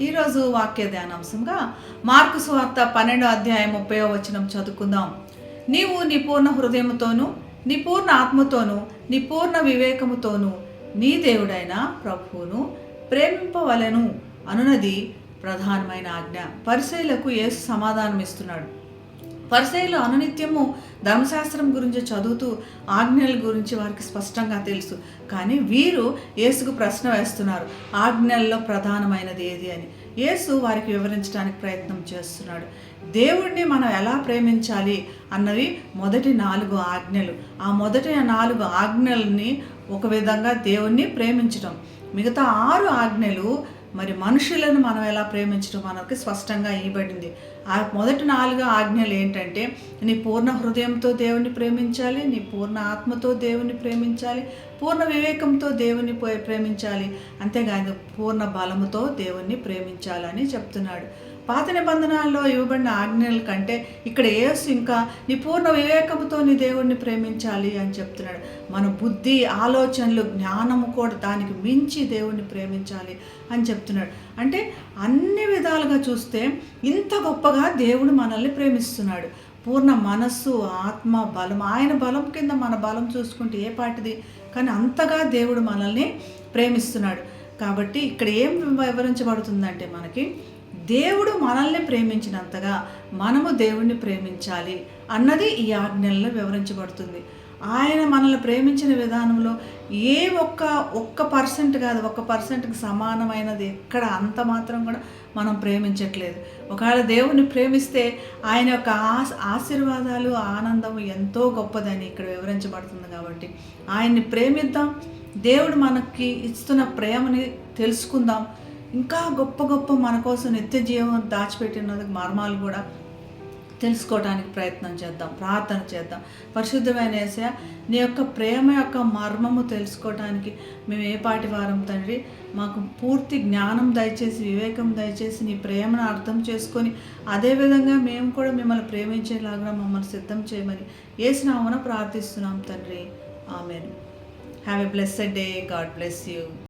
ఈరోజు వాక్య ధ్యానాంశంగా మార్కు సువార్త పన్నెండో అధ్యాయం ముప్పై వచనం చదువుకుందాం. నీవు నీ పూర్ణ హృదయముతోను నీ పూర్ణ ఆత్మతోను నీ పూర్ణ వివేకముతోను నీ దేవుడైన ప్రభువును ప్రేమింపవలెను అనునది ప్రధానమైన ఆజ్ఞ. పరిశైలకు యేసు సమాధానం ఇస్తున్నాడు పరిసైలు అనునిత్యము ధర్మశాస్త్రం గురించి చదువుతూ ఆజ్ఞల గురించి వారికి స్పష్టంగా తెలుసు. కానీ వీరు యేసుకు ప్రశ్న వేస్తున్నారు ఆజ్ఞల్లో ప్రధానమైనది ఏది అని. యేసు వారికి వివరించడానికి ప్రయత్నం చేస్తున్నాడు. దేవుణ్ణి మనం ఎలా ప్రేమించాలి అన్నవి మొదటి నాలుగు ఆజ్ఞలు. ఆ మొదటి నాలుగు ఆజ్ఞల్ని ఒక విధంగా దేవుణ్ణి ప్రేమించడం మిగతా ఆరు ఆజ్ఞలు మరి మనుషులను మనం ఎలా ప్రేమించడం మనకి స్పష్టంగా ఇవ్వబడింది. ఆ మొదటి నాలుగు ఆజ్ఞలు ఏంటంటే నీ పూర్ణ హృదయంతో దేవుని ప్రేమించాలి నీ పూర్ణ ఆత్మతో దేవుని ప్రేమించాలి పూర్ణ వివేకంతో దేవుని ప్రేమించాలి. అంతేగాని పూర్ణ బలముతో దేవుణ్ణి ప్రేమించాలని చెప్తున్నాడు. పాత నిబంధనల్లో ఇవ్వబడిన ఆజ్ఞల కంటే ఇక్కడ యేసు ఇంకా నీ పూర్ణ వివేకంతో నీ దేవుణ్ణి ప్రేమించాలి అని చెప్తున్నాడు. మన బుద్ధి ఆలోచనలు జ్ఞానము కూడా దానికి మించి దేవుణ్ణి ప్రేమించాలి అని చెప్తున్నాడు. అంటే అన్ని విధాలుగా చూస్తే ఇంత గొప్పగా దేవుడు మనల్ని ప్రేమిస్తున్నాడు. పూర్ణ మనస్సు ఆత్మ బలం ఆయన బలం కింద మన బలం చూసుకుంటే ఏ పాటిది? కానీ అంతగా దేవుడు మనల్ని ప్రేమిస్తున్నాడు. కాబట్టి ఇక్కడ ఏం వివరించబడుతుందంటే మనకి దేవుడు మనల్ని ప్రేమించినంతగా మనము దేవుణ్ణి ప్రేమించాలి అన్నది ఈ ఆజ్ఞల్లో వివరించబడుతుంది. ఆయన మనల్ని ప్రేమించిన విధానంలో ఏ ఒక్క ఒక్క పర్సెంట్ కాదు ఒక్క పర్సెంట్కి సమానమైనది ఎక్కడ అంత మాత్రం కూడా మనం ప్రేమించట్లేదు. ఒకవేళ దేవుణ్ణి ప్రేమిస్తే ఆయన యొక్క ఆశ ఆశీర్వాదాలు ఆనందం ఎంతో గొప్పదని ఇక్కడ వివరించబడుతుంది కాబట్టి ఆయన్ని ప్రేమిద్దాం. దేవుడు మనకి ఇస్తున్న ప్రేమని తెలుసుకుందాం. ఇంకా గొప్ప గొప్ప మన కోసం నిత్య జీవం దాచిపెట్టిన మర్మాలు కూడా తెలుసుకోవడానికి ప్రయత్నం చేద్దాం ప్రార్థన చేద్దాం. పరిశుద్ధమైన ఏసయ నీ యొక్క ప్రేమ యొక్క మర్మము తెలుసుకోవడానికి మేము ఏ పాటి వారం తండ్రి మాకు పూర్తి జ్ఞానం దయచేసి వివేకం దయచేసి నీ ప్రేమను అర్థం చేసుకొని అదేవిధంగా మేము కూడా మిమ్మల్ని ప్రేమించేలాగా మమ్మల్ని సిద్ధం చేయమని ఏసునామన ప్రార్థిస్తున్నాం తండ్రి. Amen. Have a blessed day God bless you